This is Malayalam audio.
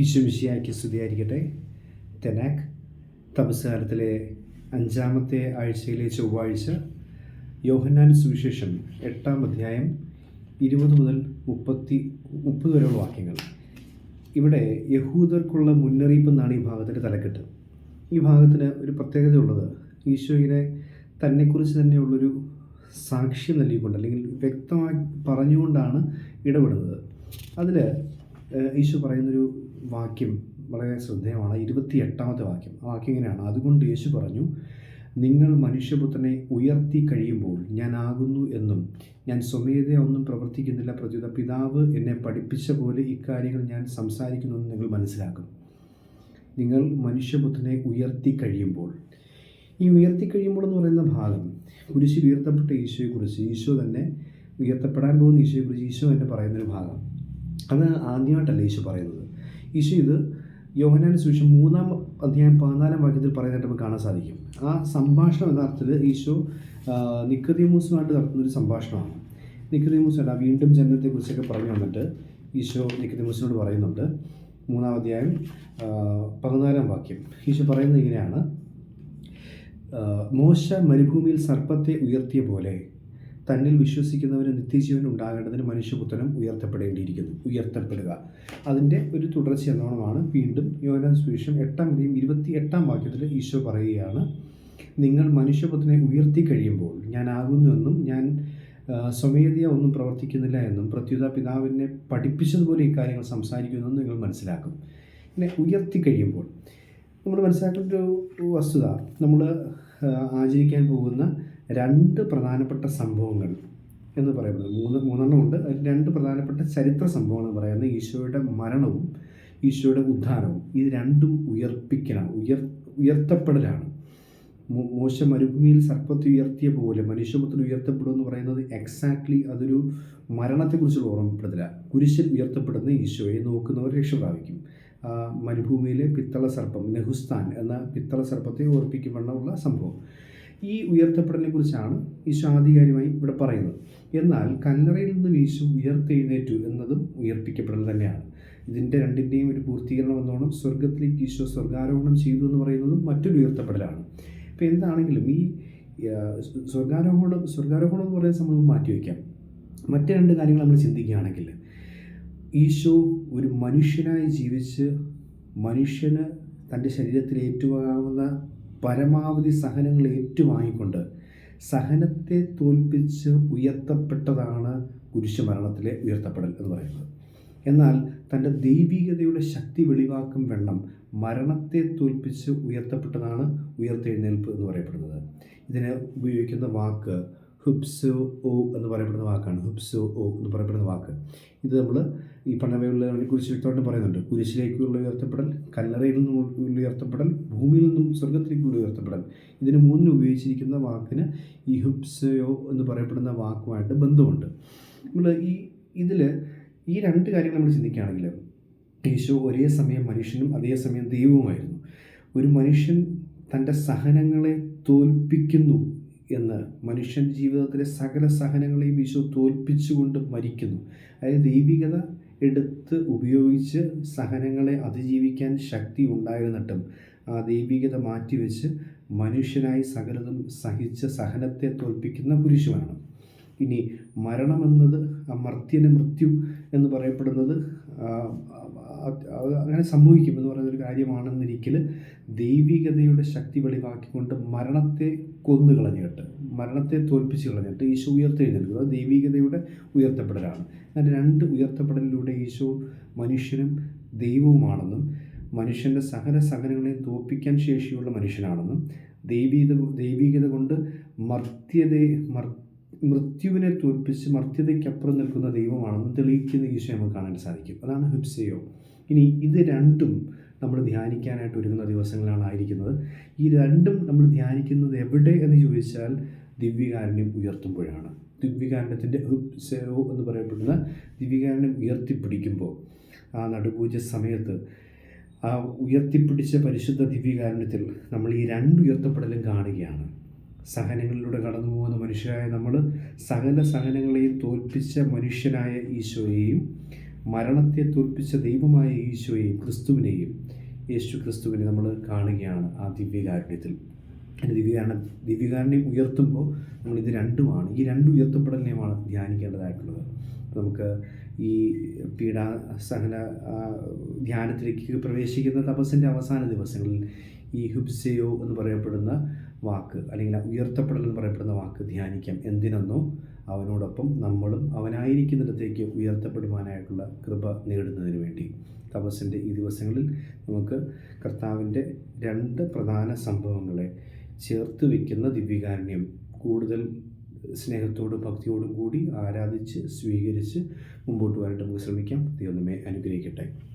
ഈശോമിശിയാക്കി സ്തുതിയായിരിക്കട്ടെ. തെനാക് തപസ്കാലത്തിലെ അഞ്ചാമത്തെ ആഴ്ചയിലെ ചൊവ്വാഴ്ച യോഹന്നാൻ സുവിശേഷം എട്ടാം അധ്യായം ഇരുപത് മുതൽ മുപ്പത്തി മുപ്പത് വരെയുള്ള വാക്യങ്ങൾ. ഇവിടെ യഹൂദർക്കുള്ള മുന്നറിയിപ്പ് എന്നാണ് ഈ ഭാഗത്തിന്റെ തലക്കെട്ട്. ഈ ഭാഗത്തിന് ഒരു പ്രത്യേകതയുള്ളത് ഈശോയിനെ തന്നെക്കുറിച്ച് തന്നെയുള്ളൊരു സാക്ഷ്യം നൽകിക്കൊണ്ട് അല്ലെങ്കിൽ വ്യക്തമായി പറഞ്ഞുകൊണ്ടാണ് ഇടപെടുന്നത്. അതിൽ ഈശോ പറയുന്നൊരു വാക്യം വളരെ ശ്രദ്ധേയമാണ്. ഇരുപത്തി എട്ടാമത്തെ വാക്യം. ആ വാക്യം ഇങ്ങനെയാണ്. അതുകൊണ്ട് യേശു പറഞ്ഞു നിങ്ങൾ മനുഷ്യപുത്രനെ ഉയർത്തി കഴിയുമ്പോൾ ഞാനാകുന്നു എന്നും ഞാൻ സ്വമേധയ ഒന്നും പ്രവർത്തിക്കുന്നില്ല പ്രത്യുത പിതാവ് എന്നെ പഠിപ്പിച്ച പോലെ ഇക്കാര്യങ്ങൾ ഞാൻ സംസാരിക്കുന്നു എന്ന് നിങ്ങൾ മനസ്സിലാക്കും നിങ്ങൾ മനുഷ്യപുത്രനെ ഉയർത്തി കഴിയുമ്പോൾ. ഈ ഉയർത്തി കഴിയുമ്പോൾ എന്ന് പറയുന്ന ഭാഗം കുരിശിൽ ഉയർത്തപ്പെട്ട ഈശോയെക്കുറിച്ച് ഈശോ തന്നെ ഉയർത്തപ്പെടാൻ പോകുന്ന ഈശോയെക്കുറിച്ച് ഈശോ തന്നെ പറയുന്നൊരു ഭാഗം. അത് ആദ്യമായിട്ടല്ല ഈശോ പറയുന്നത്. ഈശോ ഇത് യോഹനാൻ സുവിശേഷം മൂന്നാം അധ്യായം പതിനാലാം വാക്യത്തിൽ പറയുന്നതായിട്ട് നമുക്ക് കാണാൻ സാധിക്കും. ആ സംഭാഷണം യഥാർത്ഥത്തിൽ ഈശോ നിക്കതിമൂസുമായിട്ട് നടത്തുന്ന ഒരു സംഭാഷണമാണ്. നിക്കതിമൂസായിട്ട് ആ വീണ്ടും ജനനത്തെക്കുറിച്ചൊക്കെ പറഞ്ഞു വന്നിട്ട് ഈശോ നിക്കതിമൂസിനോട് പറയുന്നുണ്ട്. മൂന്നാം അധ്യായം പതിനാലാം വാക്യം. ഈശോ പറയുന്നത് ഇങ്ങനെയാണ്. മോശ മരുഭൂമിയിൽ സർപ്പത്തെ ഉയർത്തിയ പോലെ തന്നിൽ വിശ്വസിക്കുന്നവന് നിത്യജീവൻ ഉണ്ടാകേണ്ടതിന് മനുഷ്യപുത്രനും ഉയർത്തപ്പെടേണ്ടിയിരിക്കുന്നു. ഉയർത്തപ്പെടുക. അതിന്റെ ഒരു തുടർച്ച എന്നോണമാണ് വീണ്ടും യോനാൻ സുവിശേഷം എട്ടാം അധികം ഇരുപത്തി എട്ടാം വാക്യത്തിൽ ഈശോ പറയുകയാണ് നിങ്ങൾ മനുഷ്യപുത്രനെ ഉയർത്തി കഴിയുമ്പോൾ ഞാൻ ആകുന്നുവെന്നും ഞാൻ സ്വമേധയ ഒന്നും പ്രവർത്തിക്കുന്നില്ല എന്നും പ്രത്യുത പിതാവിനെ പഠിപ്പിച്ചതുപോലെ ഇക്കാര്യങ്ങൾ സംസാരിക്കുമെന്നും നിങ്ങൾ മനസ്സിലാക്കും. പിന്നെ ഉയർത്തി കഴിയുമ്പോൾ നമ്മൾ മനസ്സിലാക്കേണ്ട ഒരു വസ്തുത നമ്മൾ ആചരിക്കാൻ പോകുന്ന രണ്ട് പ്രധാനപ്പെട്ട സംഭവങ്ങൾ എന്ന് പറയുന്നത്. മൂന്ന് മൂന്നെണ്ണം ഉണ്ട്. അതിൽ രണ്ട് പ്രധാനപ്പെട്ട ചരിത്ര സംഭവങ്ങൾ എന്ന് പറയുന്നത് ഈശോയുടെ മരണവും ഈശോയുടെ ഉദ്ധാനവും. ഇത് രണ്ടും ഉയർപ്പിക്കലാണ് ഉയർ ഉയർത്തപ്പെടലാണ്. മോശ മരുഭൂമിയിൽ സർപ്പത്തെ ഉയർത്തിയ പോലെ മനുഷ്യപുത്രൻ ഉയർത്തപ്പെടും എന്ന് പറയുന്നത് എക്സാക്ട്ലി അതൊരു മരണത്തെക്കുറിച്ചുള്ള ഓർമ്മപ്പെടുത്തില്ല കുരിശിൽ ഉയർത്തപ്പെടുന്ന ഈശോയെ നോക്കുന്നവർ രക്ഷ പ്രാപിക്കും. മരുഭൂമിയിലെ പിത്തള സർപ്പം നെഹുസ്ഥാൻ എന്ന പിത്തള സർപ്പത്തെ ഓർപ്പിക്കുമെന്നുള്ള സംഭവം. ഈ ഉയർത്തപ്പെടലിനെ കുറിച്ചാണ് ഈശോ ആധികാരികമായി ഇവിടെ പറയുന്നത്. എന്നാൽ കല്ലറയിൽ നിന്ന് ഈശോ ഉയർത്തെഴുന്നേറ്റു എന്നതും ഉയർപ്പിക്കപ്പെടൽ തന്നെയാണ്. ഇതിന്റെ രണ്ടിന്റെയും ഒരു പൂർത്തീകരണം എന്നോണം സ്വർഗത്തിലേക്ക് ഈശോ സ്വർഗാരോഹണം ചെയ്തു എന്ന് പറയുന്നതും മറ്റൊരു ഉയർത്തപ്പെടലാണ്. ഇപ്പോൾ എന്താണെങ്കിലും ഈ സ്വർഗാരോഹണം സ്വർഗാരോഹണം എന്ന് പറയുന്ന സംഭവം മാറ്റിവെക്കാം മറ്റു രണ്ട് കാര്യങ്ങൾ നമ്മൾ ചിന്തിക്കുകയാണെങ്കിൽ ഈശോ ഒരു മനുഷ്യനായി ജീവിച്ച് മനുഷ്യന് തന്റെ ശരീരത്തിൽ ഏറ്റുവാങ്ങാവുന്ന പരമാവധി സഹനങ്ങൾ ഏറ്റുവാങ്ങിക്കൊണ്ട് സഹനത്തെ തോൽപ്പിച്ച് ഉയർത്തപ്പെട്ടതാണ് കുരിശുമരണത്തിലെ ഉയർത്തപ്പെടൽ എന്ന് പറയുന്നത്. എന്നാൽ തന്റെ ദൈവികതയുടെ ശക്തി വെളിവാക്കും വെണ്ണം മരണത്തെ തോൽപ്പിച്ച് ഉയർത്തപ്പെട്ടതാണ് ഉയർത്തെഴുന്നേൽപ്പ് എന്ന് പറയപ്പെടുന്നത്. ഇതിന് ഉപയോഗിക്കുന്ന വാക്ക് ഹുബ്സോ ഓ എന്ന് പറയപ്പെടുന്ന വാക്കാണ്. ഹുബ്സു ഓ എന്ന് പറയപ്പെടുന്ന വാക്ക്. ഇത് നമ്മൾ ഈ പണവയുള്ളതിനെ കുറിച്ച് വ്യക്തമായിട്ട് പറയുന്നുണ്ട്. കുരിശിലേക്കുള്ള ഉയർത്തപ്പെടൽ കല്ലറയിൽ നിന്നും ഉയർത്തപ്പെടൽ ഭൂമിയിൽ നിന്നും സ്വർഗത്തിലേക്കുള്ള ഉയർത്തപ്പെടൽ. ഇതിന് മൂന്നിന് ഉപയോഗിച്ചിരിക്കുന്ന വാക്കിന് ഈ ഹുബ്സയോ എന്ന് പറയപ്പെടുന്ന വാക്കുമായിട്ട് ബന്ധമുണ്ട്. നമ്മൾ ഈ ഇതിൽ ഈ രണ്ട് കാര്യങ്ങൾ നമ്മൾ ചിന്തിക്കുകയാണെങ്കിൽ ഈശോ ഒരേ സമയം മനുഷ്യനും അതേസമയം ദൈവവുമായിരുന്നു. ഒരു മനുഷ്യൻ തന്റെ സഹനങ്ങളെ തോൽപ്പിക്കുന്നു. എന്ന് മനുഷ്യൻ ജീവിതത്തിലെ സകല സഹനങ്ങളെയും ഈശോ തോൽപ്പിച്ചുകൊണ്ട് മരിക്കുന്നു. അതായത് ദൈവികത എടുത്ത് ഉപയോഗിച്ച് സഹനങ്ങളെ അതിജീവിക്കാൻ ശക്തി ഉണ്ടായിരുന്നിട്ടും ആ ദൈവികത മാറ്റിവെച്ച് മനുഷ്യനായി സകലതും സഹിച്ച സഹനത്തെ തോൽപ്പിക്കുന്ന പുരുഷനാണ്. ഇനി മരണമെന്നത് മർത്യന് മൃത്യു എന്ന് പറയപ്പെടുന്നത് അങ്ങനെ സംഭവിക്കും എന്ന് പറയുന്നൊരു കാര്യമാണെന്നിരിക്കൽ ദൈവികതയുടെ ശക്തി വെളിവാക്കിക്കൊണ്ട് മരണത്തെ കൊന്നു കളഞ്ഞിട്ട് മരണത്തെ തോൽപ്പിച്ച് കളഞ്ഞിട്ട് ഈശോ ഉയർത്തെഴുന്നേൽക്കുക ദൈവികതയുടെ ഉയർത്തപ്പെടലാണ്. എന്നാൽ രണ്ട് ഉയർത്തപ്പെടലിലൂടെ ഈശോ മനുഷ്യനും ദൈവവുമാണെന്നും മനുഷ്യന്റെ സകല സഹനങ്ങളെയും തോൽപ്പിക്കാൻ ശേഷിയുള്ള മനുഷ്യനാണെന്നും ദൈവീത ദൈവികത കൊണ്ട് മർത്യതയെ മർ മൃത്യുവിനെ തോൽപ്പിച്ച് മർത്യതയ്ക്കപ്പുറം നിൽക്കുന്ന ദൈവമാണെന്നും തെളിയിക്കുന്ന ഈശോ നമുക്ക് കാണാൻ സാധിക്കും. അതാണ് ഹിപ്സയോ. ഇനി ഇത് രണ്ടും നമ്മൾ ധ്യാനിക്കാനായിട്ട് ഒരുങ്ങുന്ന ദിവസങ്ങളാണ് ആയിരിക്കുന്നത്. ഈ രണ്ടും നമ്മൾ ധ്യാനിക്കുന്നത് എവിടെ എന്ന് ചോദിച്ചാൽ ദിവ്യകാരുണ്യം ഉയർത്തുമ്പോഴാണ്. ദിവ്യകാരുണ്യത്തിന്റെ ഹിപ്സയോ എന്ന് പറയപ്പെടുന്ന ദിവ്യകാരുണ്യം ഉയർത്തിപ്പിടിക്കുമ്പോൾ ആ നടുപൂജ സമയത്ത് ആ ഉയർത്തിപ്പിടിച്ച പരിശുദ്ധ ദിവ്യകാരുണ്യത്തിൽ നമ്മൾ ഈ രണ്ട് ഉയർത്തപ്പെടലും കാണുകയാണ്. സഹനങ്ങളിലൂടെ കടന്നു പോകുന്ന മനുഷ്യരായ നമ്മൾ സകല സഹനങ്ങളെയും തോൽപ്പിച്ച മനുഷ്യനായ ഈശോയെയും മരണത്തെ തോൽപ്പിച്ച ദൈവമായ ഈശോയെയും ക്രിസ്തുവിനെയും യേശു ക്രിസ്തുവിനെ നമ്മൾ കാണുകയാണ് ആ ദിവ്യകാരുണ്യത്തിൽ. ദിവ്യകാരണ ദിവ്യകാരുണ്യം ഉയർത്തുമ്പോൾ നമ്മൾ ഇത് രണ്ടുമാണ് ഈ രണ്ട് ഉയർത്തപ്പെടലിനെയുമാണ് ധ്യാനിക്കേണ്ടതായിട്ടുള്ളത്. നമുക്ക് ഈ പീഡാ സഹന ധ്യാനത്തിലേക്ക് പ്രവേശിക്കുന്ന തപസ്സിന്റെ അവസാന ദിവസങ്ങളിൽ ഈ ഹുബ്സയോ എന്ന് പറയപ്പെടുന്ന വാക്ക് അല്ലെങ്കിൽ ഉയർത്തപ്പെടൽ എന്ന് പറയപ്പെടുന്ന വാക്ക് ധ്യാനിക്കാം. എന്തിനെന്നോ? അവനോടൊപ്പം നമ്മളും അവനായിരിക്കുന്നിടത്തേക്ക് ഉയർത്തപ്പെടുവാനായിട്ടുള്ള കൃപ നേടുന്നതിന് വേണ്ടി. തപസ്സിന്റെ ഈ ദിവസങ്ങളിൽ നമുക്ക് കർത്താവിന്റെ രണ്ട് പ്രധാന സംഭവങ്ങളെ ചേർത്ത് വയ്ക്കുന്ന ദിവ്യകാരുണ്യം. കൂടുതൽ സ്നേഹത്തോടും ഭക്തിയോടും കൂടി ആരാധിച്ച് സ്വീകരിച്ച് മുമ്പോട്ട് വരാനായിട്ട് നമുക്ക് ശ്രമിക്കാം. ദൈവമേ അനുഗ്രഹിക്കട്ടെ.